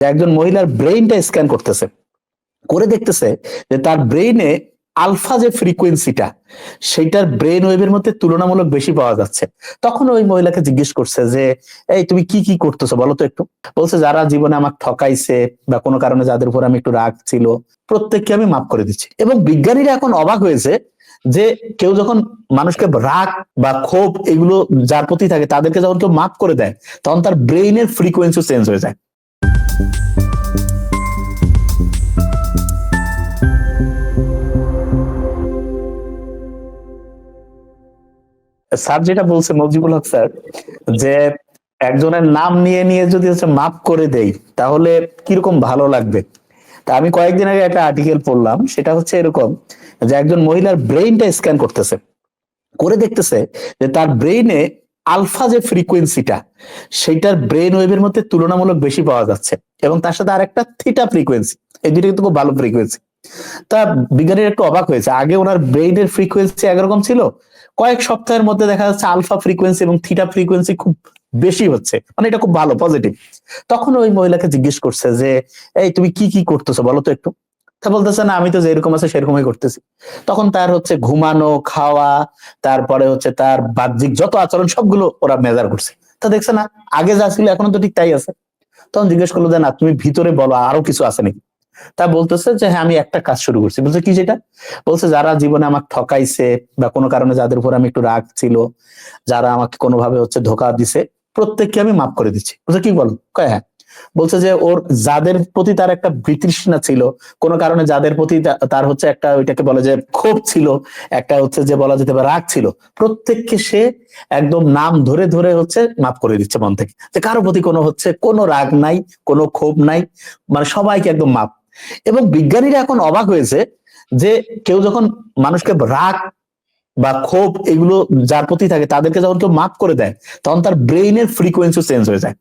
একজন মহিলার ব্রেইনটা স্ক্যান করতেছে, করে দেখতেছে যে তার ব্রেইনে আলফা যে ফ্রিকোয়েন্সিটা সেইটার ব্রেন ওয়েভের মধ্যে তুলনামূলক বেশি পাওয়া যাচ্ছে। তখন ওই মহিলাকে জিজ্ঞেস করছে যে, এই, তুমি কি কি করতেছো? বলো তো একটু। বলছে, যারা জীবনে আমাকে ঠকাইছে বা কোনো কারণে যাদের উপর আমি একটু রাগ ছিল, প্রত্যেককে আমি মাফ করে দিচ্ছি। এবং বিজ্ঞানীরা এখন অবাক হয়েছে যে কেউ যখন মানুষকে রাগ বা ক্ষোভ এগুলো যার প্রতি থাকে, তাদেরকে যখন কেউ মাফ করে দেয়, তখন তার ব্রেইনের ফ্রিকোয়েন্সি চেঞ্জ হয়ে যায়। স্যার যেটা বলছে মজিবুল হক স্যার, যে একজনের নাম নিয়ে নিয়ে যদি হচ্ছে মাফ করে দেই, তাহলে কীরকম ভালো লাগবে? তা আমি কয়েকদিন আগে একটা আর্টিকেল পড়লাম, সেটা হচ্ছে এরকম যে একজন মহিলার ব্রেইনটা স্ক্যান করতেছে। করে দেখতেছে যে তার ব্রেইনে আলফা যে ফ্রিকোয়েন্সিটা, সেইটার ব্রেন ওয়েভের মধ্যে তুলনামূলক বেশি পাওয়া যাচ্ছে। এবং তার সাথে আর একটা থিটা ফ্রিকোয়েন্সি, এই দুটো কিন্তু খুব ভালো ফ্রিকোয়েন্সি। তা বিজ্ঞানীরা একটু অবাক হয়েছে। আগে ওনার ব্রেইনের ফ্রিকোয়েন্সি একরকম ছিল, কয়েক সপ্তাহের মধ্যে দেখা যাচ্ছে আলফা ফ্রিকোয়েন্সি এবং থিটা ফ্রিকোয়েন্সি খুব বেশি হচ্ছে। মানে এটা খুব ভালো, পজিটিভ। তখন ওই মহিলাকে জিজ্ঞেস করছে যে, এই তুমি কি কি করতেছো? বলো তো একটু। তা বলতেছে, না, আমি তো যেরকম আছে সেরকমই করতেছি। তখন তার হচ্ছে ঘুমানো, খাওয়া, তারপরে হচ্ছে তার বাহ্যিক যত আচরণ, সবগুলো ওরা মেজার করছে। তা দেখছে না, আগে যা ছিল এখনও তো ঠিক তাই আছে। তখন জিজ্ঞেস করল যে, না, তুমি ভিতরে বলো, আরও কিছু আছে নাকি? তা বলতেছে যে হ্যাঁ আমি একটা কাজ শুরু করছি। বলছে, কি যেটা? বলছে, যারা জীবনে আমাকে ঠকাইছে বা কোনো কারণে যাদের উপর আমি একটু রাগ ছিল, যারা আমাকে কোনোভাবে হচ্ছে ধোকা দিছে, প্রত্যেককে আমি মাফ করে দিচ্ছি। বলছে, কি বলো? কয় হ্যাঁ। বলছে যে ওর যাদের প্রতি তার একটা বিতৃষ্ণা ছিল, কোনো কারণে যাদের প্রতি তার হচ্ছে একটা ওইটাকে বলে যে ক্ষোভ ছিল, একটা হচ্ছে যে বলা যেতে পারে রাগ ছিল, প্রত্যেককে সে একদম নাম ধরে ধরে হচ্ছে মাফ করে দিচ্ছে মন থেকে। যে কারও প্রতি কোনো হচ্ছে কোনো রাগ নাই, কোনো ক্ষোভ নাই মানে সবাইকে একদম মাপ এবং বিজ্ঞানীরা এখন অবাক হয়েছে যে কেউ যখন মানুষকে রাগ বা ক্ষোভ এগুলো যার প্রতি থাকে, তাদেরকে যখন কেউ মাফ করে দেয়, তখন তার ব্রেইনের ফ্রিকোয়েন্সি চেঞ্জ হয়ে যায়।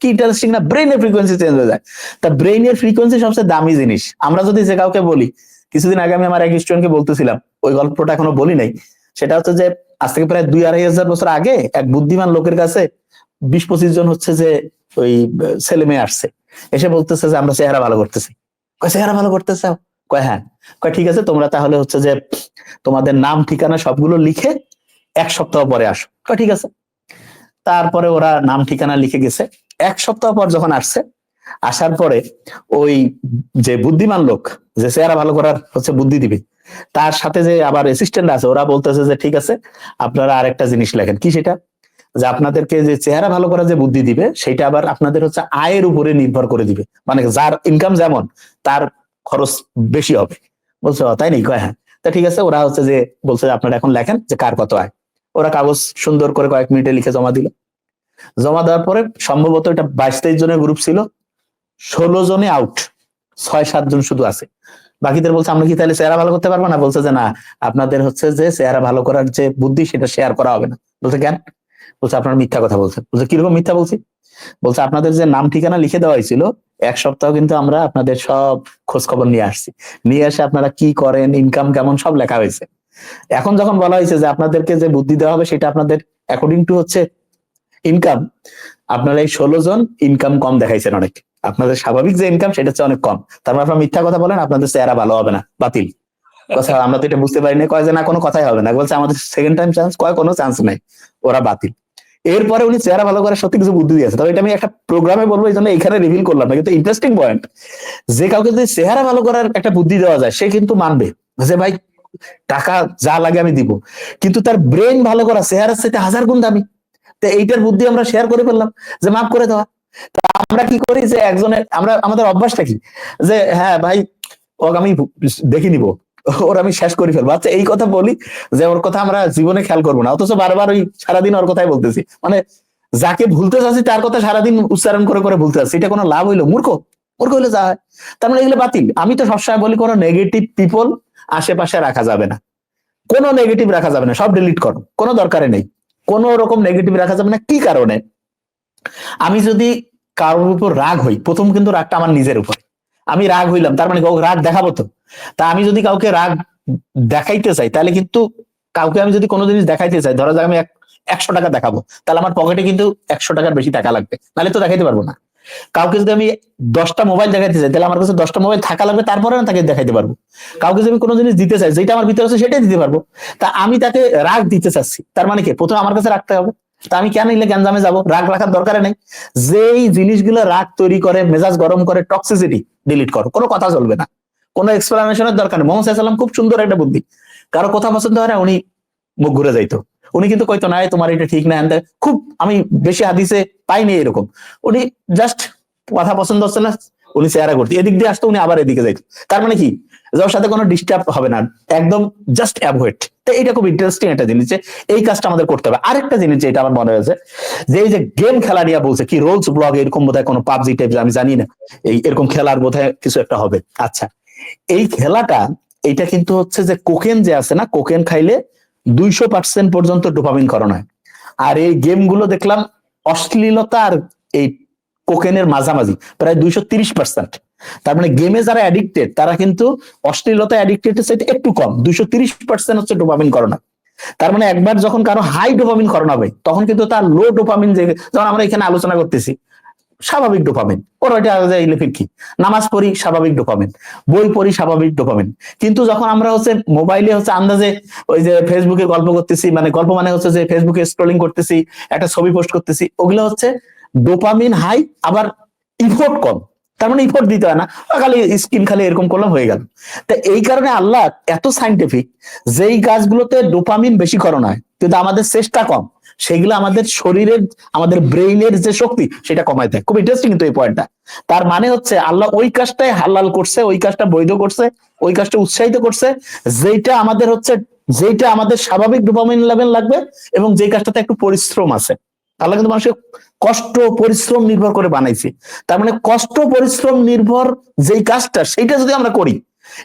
কি ইন্টারেস্টিং না? ব্রেইনের ফ্রিকোয়েন্সি চেঞ্জ হয়ে যায়। তা ব্রেইনের ফ্রিকোয়েন্সি সবচেয়ে দামি জিনিস। আমরা যদি যে কাউকে বলি, কিছুদিন আগে আমি আমার এক স্টুডেন্টকে বলতেছিলাম, ওই গল্পটা এখনও বলি নাই। সেটা হচ্ছে যে, আজ থেকে প্রায় দুই আড়াই হাজার বছর আগে এক বুদ্ধিমান লোকের কাছে বিশ পঁচিশ জন হচ্ছে যে, ওই ছেলে মেয়ে আসছে। এসে বলতেছে যে, আমরা চেহারা ভালো করতেছি। কয়, চেহারা ভালো করতে চাও কয় হ্যাঁ। কয়, ঠিক আছে, তোমরা তাহলে হচ্ছে যে, তোমাদের নাম, ঠিকানা সবগুলো লিখে এক সপ্তাহ পরে আসো। কয়, ঠিক আছে। তারপরে ওরা নাম, ঠিকানা লিখে গেছে। এক সপ্তাহ পর যখন আসছে আসার পরে ওই যে বুদ্ধিমান লোক যে চেহারা ভালো করার হচ্ছে বুদ্ধি দিবে তার সাথে যে আবার অ্যাসিস্ট্যান্ট আছে ওরা বলতেছে যে ঠিক আছে আপনারা আরেকটা জিনিস লেখেন। কি সেটা? যে আপনাদেরকে যে চেহারা ভালো করার যে বুদ্ধি দিবে সেটা আবার আপনাদের হচ্ছে আয়ের উপরে নির্ভর করে দিবে। মানে যার ইনকাম যেমন তার খরচ বেশি হবে। বলছে "ও, তাই নেই কয় হ্যাঁ। তা ঠিক আছে ওরা হচ্ছে যে বলছে আপনারা এখন লেখেন যে কার কত আয়। ওরা কাগজ সুন্দর করে কয়েক মিনিটে লিখে জমা দিল। জমা দেওয়ার পরে সম্ভবত এটা বাইশ তেইশ জনের গ্রুপ ছিল, ষোলো জনে আউট ছয়, সাত জন শুধু আছে। বাকিদের বলছে, আমরা কি তাহলে চেহারা ভালো করতে পারব না? বলছে যে, না, আপনাদের হচ্ছে যে চেহারা ভালো করার যে বুদ্ধি, সেটা শেয়ার করা হবে না। বলছে, কেন? বলছে, আপনারা মিথ্যা কথা বলছেন। বলছে কীরকম মিথ্যা বলছি? বলছে, আপনাদের যে নাম ঠিকানা লিখে দেওয়া হয়েছিল, এক সপ্তাহ কিন্তু আমরা আপনাদের সব খোঁজ খবর নিয়ে আসছি। নিয়ে এসে আপনারা কি করেন ইনকাম কেমন, সব লেখা হয়েছে। এখন যখন বলা হয়েছে যে, আপনাদেরকে যে বুদ্ধি দেওয়া হবে, সেটা আপনাদের অ্যাকর্ডিং টু হচ্ছে ইনকাম আপনারা এই ষোলো জন ইনকাম কম দেখাইছেন অনেক। আপনাদের স্বাভাবিক যে ইনকাম সেটা হচ্ছে অনেক কম। তারপর আপনারা মিথ্যা কথা বলেন, আপনাদের চেহারা ভালো হবে না, বাতিল। কথা, আমরা তো এটা বুঝতে পারি না, কয় যে না, কোনো কথাই হবে না। বলছে, আমাদের সেকেন্ড টাইম চান্স কয়, কোনো চান্স নাই। ওরা বাতিল। এরপরে উনি চেহারা ভালো করে সত্যি কিছু বুদ্ধি দিয়েছে। তবে এটা আমি একটা প্রোগ্রামে বলব, এই জন্য এখানে রিভিল করলাম না, কিন্তু ইন্টারেস্টিং পয়েন্ট যে কাউকে যদি চেহারা ভালো করার একটা বুদ্ধি দেওয়া যায়, সে কিন্তু মানবে। যে ভাই, টাকা যা লাগে আমি দিব। কিন্তু তার ব্রেন ভালো করা, চেহারার সাথে হাজার গুণ দামি। তো এইটার বুদ্ধি আমরা শেয়ার করে ফেললাম, যে মাফ করে দেওয়া। তা আমরা কি করি যে একজনের, আমরা, আমাদের অভ্যাসটা কি? যে হ্যাঁ ভাই, ওকে আমি দেখে নিব, ওর আমি শেষ করে ফেলব। আচ্ছা এই কথা বলি, যে ওর কথা আমরা জীবনে খেয়াল করব না। অথচ বারবার ওই সারাদিন ওর কথাই বলতেছি। মানে যাকে ভুলতে চাচ্ছি, তার কথা সারাদিন উচ্চারণ করে করে ভুলতে চাচ্ছি। এটা কোনো লাভ হইল? মূর্খ মূর্খ হইলে যা হয়। তার মানে এগুলো বাতিল। আমি তো সবসময় বলি, কোনো নেগেটিভ পিপল আশেপাশে রাখা যাবে না। কোনো নেগেটিভ রাখা যাবে না। সব ডিলিট করো। কোনো দরকারে নেই। কোনো রকম নেগেটিভ রাখা যাবে না কি কারণে? আমি যদি কারোর উপর রাগ হই, প্রথম কিন্তু রাগটা আমার নিজের উপর। আমি রাগ হইলাম, তার মানে কাউকে রাগ দেখাবো তো। তা আমি যদি কাউকে রাগ দেখাইতে চাই, তাহলে কিন্তু কাউকে আমি যদি কোনো জিনিস দেখাইতে চাই, ধরা যাক আমি এক- একশো টাকা দেখাবো, তাহলে আমার পকেটে কিন্তু একশো টাকার বেশি টাকা লাগবে। নাহলে তো দেখাইতে পারব না। কাউকে যদি আমি দশটা মোবাইল দেখাইতে চাই, তাহলে আমার কাছে দশটা মোবাইল থাকা লাগবে, তারপরে আমি তাকে দেখাইতে পারব। কাউকে যদি আমি কোনো জিনিস দিতে চাই, যেটা আমার ভিতরে আছে সেটাই দিতে পারব। তা আমি তাকে রাগ দিতে চাচ্ছি। তার মানে কি? প্রথমে আমার কাছে রাখতে হবে। তা আমি কেন নিলে গ্যাঞ্জামে যাব? রাগ রাখার দরকার নেই। যেই জিনিসগুলো রাগ তৈরি করে, মেজাজ গরম করে টক্সিসিটি ডিলিট করো, কোনো কথা চলবে না। কোনো এক্সপ্লানেশনের দরকার নেই। মোহাম্মদ সাল্লাম খুব সুন্দর একটা বুদ্ধি। কারও কথা পছন্দ হয় না, উনি মুখ ঘুরে যাইতো। উনি কিন্তু কইতো, না তোমার এটা ঠিক না। খুব আমি বেশি হাদিসে পাইনি এরকম। উনি জাস্ট কথা পছন্দ হচ্ছে না, উনি চেহারা করতে এদিক দিয়ে আসতো, উনি আবার এদিকে যাইতো। তার মানে কি? যার সাথে কোনো ডিস্টার্ব হবে না, একদম জাস্ট অ্যাভয়েড তো এটা খুব ইন্টারেস্টিং একটা জিনিস যে এই কাজটা আমাদের করতে হবে। আরেকটা জিনিস যেটা আমার মনে হয়েছে, যে এই যে গেম খেলা নিয়ে বলছে, কি রোলস ব্লগ এরকম বোধহয় কোনো পাবজি টাইপ আমি জানি না, এই এরকম খেলার বোধহয় কিছু একটা হবে। আচ্ছা এই খেলাটা, এইটা কিন্তু হচ্ছে যে কোকেন যে আছে না কোকেন খাইলে দুইশো পার্সেন্ট পর্যন্ত ডোপামিন করানো হয়। আর এই গেমগুলো দেখলাম অশ্লীলতা আর এই কোকেনের মাঝামাঝি, প্রায় দুইশো তিরিশ পার্সেন্ট তার মানে গেমে যারা অ্যাডিক্টেড তারা কিন্তু অশ্লীলতা অ্যাডিক্টেড চাইতে একটু কম, দুইশো তিরিশ পার্সেন্ট হচ্ছে ডোপামিন করানো তার মানে একবার যখন কারও হাই ডোপামিন করানো হবে, তখন কিন্তু তার লো ডোপামিন যে যেমন আমরা এখানে আলোচনা করতেছি স্বাভাবিক ডোপামিন। ওর ইলেফির কি? নামাজ পড়ি, স্বাভাবিক ডোপামিন। বই পড়ি, স্বাভাবিক ডোপামিন। কিন্তু যখন আমরা হচ্ছে মোবাইলে হচ্ছে আন্দাজে ওই যে ফেসবুকে গল্প করতেছি মানে গল্প মানে হচ্ছে যে ফেসবুকে স্ক্রলিং করতেছি, একটা ছবি পোস্ট করতেছি, ওগুলো হচ্ছে ডোপামিন হাই আবার ইফোর্ট কম। তার মানে ইফোর্ট দিতে হয় না। খালি স্কিন খালি এরকম করলাম, হয়ে গেল। তা এই কারণে আল্লাহ এত সাইন্টিফিক যেই গাছগুলোতে ডোপামিন বেশি করো হয় কিন্তু আমাদের চেষ্টা কম। সেগুলো আমাদের শরীরের, আমাদের ব্রেইনের যে শক্তি, সেটা কমায় দেয়। খুব ইন্টারেস্টিং কিন্তু এই পয়েন্টটা তার মানে হচ্ছে আল্লাহ ওই কাজটাই হালাল করছে, ওই কাজটা বৈধ করছে, ওই কাজটা উৎসাহিত করছে যেটা আমাদের হচ্ছে যেটা আমাদের স্বাভাবিক ডোপামিন লেভেল লাগবে এবং যে কাজটাতে একটু পরিশ্রম আছে। আল্লাহ কিন্তু মানুষের কষ্ট পরিশ্রম নির্ভর করে বানাইছে। তার মানে কষ্ট পরিশ্রম নির্ভর যেই কাজটা, সেইটা যদি আমরা করি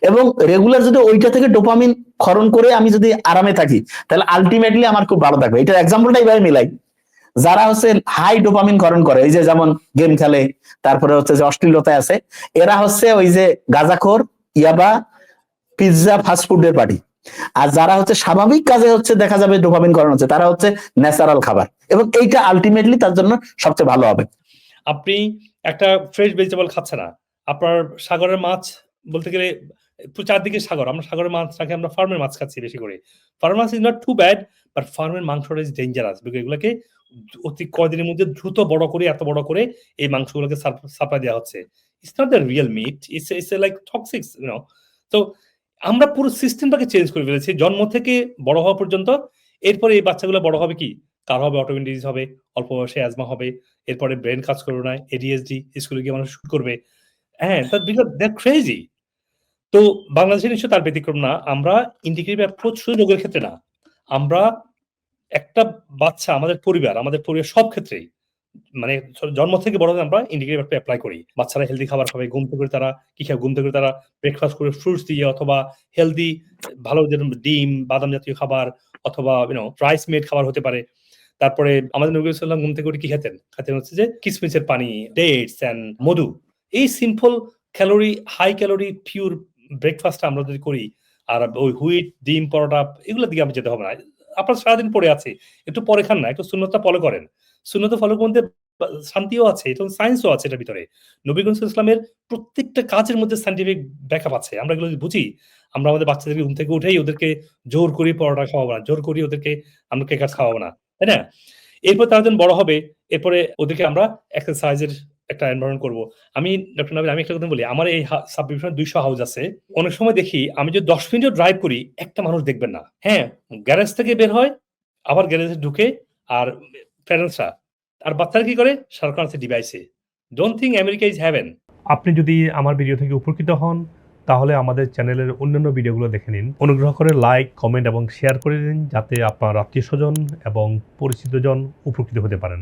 এবং রেগুলার যদি ওইটা থেকে ডোপামিন খরণ করে আমি যদি আরামে থাকি, তাহলে আলটিমেটলি আমার খুব ভালো থাকবে। এটার এক্সাম্পলটা এইভাবে মিলাই। যারা হচ্ছে হাই ডোপামিন খরণ করে, এই যে যেমন গেম খেলে, তারপরে হচ্ছে যে অশ্লীলতায় আছে, এরা হচ্ছে ওই যে গাজাখোর, ইয়াবা পিৎজা ফাস্টফুডের পার্টি আর যারা হচ্ছে স্বাভাবিক কাজে হচ্ছে দেখা যাবে ডোপামিন করানো হচ্ছে, তারা হচ্ছে ন্যাচারাল খাবার। এবং এইটা আলটিমেটলি তার জন্য সবচেয়ে ভালো হবে। আপনি একটা ফ্রেশ ভেজিটেবল খাচ্ছে না। আপনার সাগরের মাছ বলতে গেলে চারদিকে সাগর। আমরা সাগরের মাছ রাখি আমরা ফার্মের মাছ খাচ্ছি বেশি করে। ফার্মের মাছ is not too bad but ফার্মের মাংসটা ইজ ডেঞ্জারাস বিকজ এগুলোকে অতি কয়দিনের মধ্যে দ্রুত বড় করে, এত বড় করে এই মাংসগুলোকে সাপ্লাই দেওয়া হচ্ছে। It's not the real meat it's it's like toxics you know তো আমরা পুরো সিস্টেমটাকে চেঞ্জ করে ফেলেছি। জন্ম থেকে বড় হওয়া পর্যন্ত, এরপরে এই বাচ্চাগুলো বড় হবে কি? কার হবে? অটোমিন ডিজিজ হবে, অল্প বয়সে অ্যাজমা হবে, এরপরে ব্রেন কাজ করবে না এডিএসডি স্কুলে গিয়ে মানুষ শুট করবে। হ্যাঁ বিকজ দ্যাট ক্রেজি তো বাংলাদেশের নিশ্চয় তার ব্যতিক্রম না। আমরা ইন্টিগ্রেটিভ অ্যাপ্রোচ শুধু রোগের ক্ষেত্রে না। আমরা একটা বাচ্চা আমাদের পরিবার আমাদের পরিবার সব ক্ষেত্রেই মানে জন্ম থেকে বড় আমরা ইন্ডিকেটিভ অ্যাপ্লাই করি। বাচ্চারা হেলদি খাবার খাবে, ঘুম থেকে তারা কি খাবে ঘুম থেকে তারা ব্রেকফাস্ট করে ফ্রুটস দিয়ে অথবা হেলদি ভালো যেরকম ডিম, বাদাম জাতীয় খাবার অথবা ইউনো রাইস মেড খাবার হতে পারে। তারপরে আমাদের নবী সাল্লাম ঘুম থেকে উঠে কি খেতেন? খেতেন হচ্ছে যে কিসমিসের পানি ডেটস অ্যান্ড মধু। এই simple calorie high calorie pure breakfast আমরা যদি করি, আর ওই হুইট, ডিম, পরোটা, এগুলোর দিকে আমি যেতে হবে না। আপনার সারাদিন পড়ে আছে, একটু পরে খান না, একটু শূন্যতা ফলো করেন। শূন্যতা ফলো মধ্যে শান্তিও আছে, এবং সায়েন্সও আছে এটার ভিতরে। নবীগঞ্জ ইসলামের প্রত্যেকটা কাজের মধ্যে সাইন্টিফিক ব্যাকআপ আছে। আমরা এগুলো যদি বুঝি, আমরা আমাদের বাচ্চাদেরকে ঘুম থেকে উঠেই ওদেরকে জোর করি পরোটা খাওয়াবো না, জোর করি ওদেরকে আমরা কেকার খাওয়াবো না, তাই না? এরপর তারা যখন বড় হবে, এরপরে ওদেরকে আমরা এক্সারসাইজের একটা এনভায়রনমেন্ট করব। আমি ডক্টর নবীন আমি একটা কথা বলি, আমার এই সাব ডিভিশন দুইশো হাউস আছে। অনেক সময় দেখি আমি যদি দশ মিনিটও ড্রাইভ করি, একটা মানুষ দেখবেন না। হ্যাঁ গ্যারেজ থেকে বের হয়, আবার গ্যারেজে ঢুকে আর প্যারেন্টসরা আর বাচ্চারা কি করে? সরকার আছে ডিভাইসে don't think America is heaven আপনি যদি আমার ভিডিও থেকে উপকৃত হন, তাহলে আমাদের চ্যানেলের অন্যান্য ভিডিওগুলো দেখে নিন। অনুগ্রহ করে লাইক কমেন্ট এবং শেয়ার করে দিন, যাতে আপনার আত্মীয় স্বজন এবং পরিচিতজন উপকৃত হতে পারেন।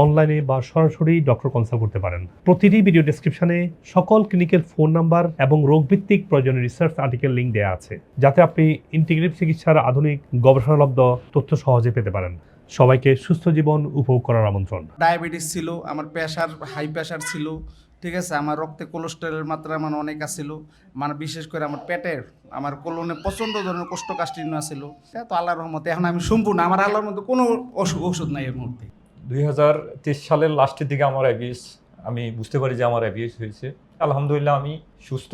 অনলাইনে বা সরাসরি ডক্টর কনসাল্ট করতে পারেন। প্রতিটি ভিডিও ডেসক্রিপশনে সকল ক্লিনিকের ফোন নাম্বার এবং রোগভিত্তিক প্রয়োজনীয় রিসার্চ আর্টিকেল লিঙ্ক দেওয়া আছে, যাতে আপনি ইন্টিগ্রেটিভ চিকিৎসার আধুনিক, গবেষণালব্ধ তথ্য সহজে পেতে পারেন। সবাইকে সুস্থ জীবন উপভোগ করার আমন্ত্রণ। ডায়াবেটিস ছিল, আমার প্রেশার হাই প্রেশার ছিল, ঠিক আছে? আমার রক্তে কোলেস্টেরলের মাত্রা মানে অনেক আছিল। মানে বিশেষ করে আমার পেটের, আমার কোলনে প্রচণ্ড ধরনের কোষ্ঠকাঠিন্য ছিল তো আল্লাহর রহমতে, এখন আমি সম্পূর্ণ আমার আল্লাহর মধ্যে কোনো ওষুধ নাই এর মুহূর্তে দুই হাজার তেইশ সালের লাস্টের দিকে আমার অ্যাবিএস আমি বুঝতে পারি যে আমার অ্যাবিএস হয়েছে। আলহামদুলিল্লাহ আমি সুস্থ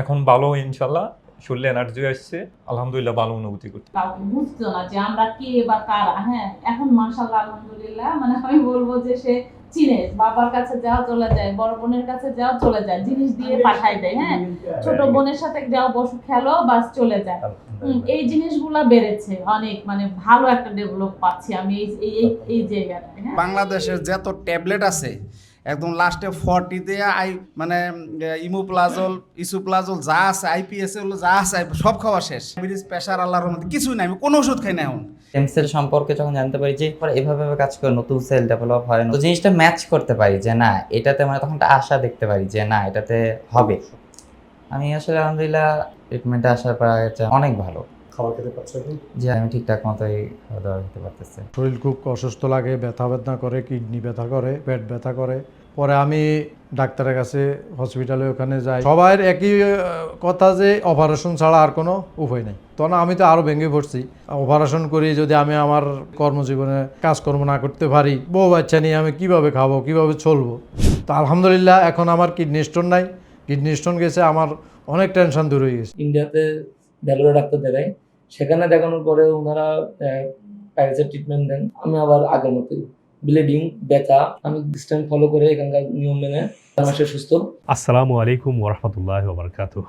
এখন ভালো ইনশাল্লাহ শরীরে এনার্জি আসছে আলহামদুলিল্লাহ ভালো অনুভূতি করছি। বুঝতো না যে আমরা কে বা কারা। হ্যাঁ এখন মাশাল্লাহ আলহামদুলিল্লাহ মানে আমি বলব যে সে চিনে বাবার কাছে যাও চলে যায় বড় বোনের কাছে যাও চলে যায় জিনিস দিয়ে পাঠাই দেয় হ্যাঁ। ছোট বোনের সাথে যাও বসু খেলো বাস চলে যায়। হুম, এই জিনিসগুলা বেড়েছে অনেক মানে ভালো একটা ডেভেলপ পাচ্ছি আমি এই এই- এই জায়গাটায় হ্যাঁ। বাংলাদেশের যত ট্যাবলেট আছে একদম লাস্টে ফর্টি দিয়ে আই মানে ইমোপ্লাজল ইসুপ্লাজল যা আছে আইপিএস যা আছে সব খাওয়া শেষ। ডায়াবেটিস প্রেশার আল্লাহর রহমতে কিছুই নাই আমি কোনো ওষুধ খাই না এখন। স্টেম সেল সম্পর্কে যখন জানতে পারি যে পরে এভাবে এভাবে কাজ করে নতুন সেল ডেভেলপ হয় তো জিনিসটা ম্যাচ করতে পারি যে না এটাতে মানে তখন একটা আশা দেখতে পারি যে না এটাতে হবে। আমি আসলে আলহামদুলিল্লাহ ট্রিটমেন্টে আসার পর আগের চেয়ে অনেক ভালো। খাবার খেতে পারছ এখন? যে আমি ঠিকঠাক মতোই খাওয়া দাওয়া খেতে পারতেছি। শরীর খুব অসুস্থ লাগে ব্যথা ব্যথা করে কিডনি ব্যথা করে পেট ব্যথা করে। পরে আমি ডাক্তারের কাছে হসপিটালে ওখানে যাই। সবার একই কথা যে অপারেশন ছাড়া আর কোনো উপায় নেই। তখন আমি তো আরও ভেঙে পড়ছি। অপারেশন করি যদি আমি আমার কর্মজীবনে কাজকর্ম না করতে পারি বউ বাচ্চা নিয়ে আমি কীভাবে খাব কীভাবে চলবো? তো আলহামদুলিল্লাহ এখন আমার কিডনি স্টোন নাই। কিডনি স্টোন গেছে আমার অনেক টেনশন দূর হয়ে গেছে। ইন্ডিয়াতে ভ্যালোরে ডাক্তার দেখাই সেখানে দেখানোর পরে ওনারা প্যারাসের ট্রিটমেন্ট দেন। আমি আবার আগের মতোই। ব্লিডিং ব্যথা আমি ডিস্টেন্স ফলো করে এখানকার নিয়ম মেনে আমার সুস্থ। আসসালামু আলাইকুম ওরহমতুল্লাহ বারকাতুহ।